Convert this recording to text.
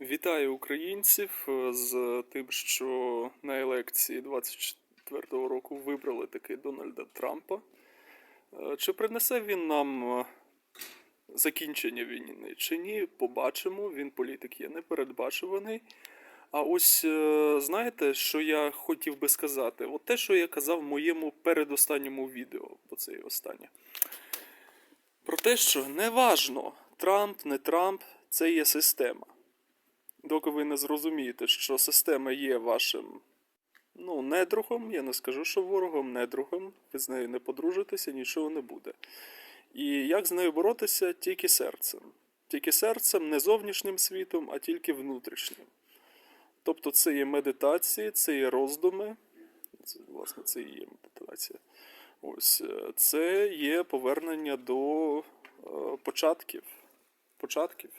Вітаю українців е, з тим, що на елекції 24-го року вибрали таки Дональда Трампа. Е, Чи принесе він нам е, закінчення війни чи ні? Побачимо. Він політик є непередбачуваний. А ось знаєте, що я хотів би сказати? От те, що я казав в моєму передостанньому відео, бо це і останнє. Про те, що неважно, Трамп, не Трамп, це є система. Доки ви не зрозумієте, що система є вашим ну, недругом, я не скажу, що ворогом, недругом, ви з нею не подружитеся, нічого не буде. І як з нею боротися? Тільки серцем. Тільки серцем, не зовнішнім світом, а тільки внутрішнім. Тобто це є медитації, це є роздуми. Це, власне, це і є медитація. Ось е, це є повернення до е, початків. Початків.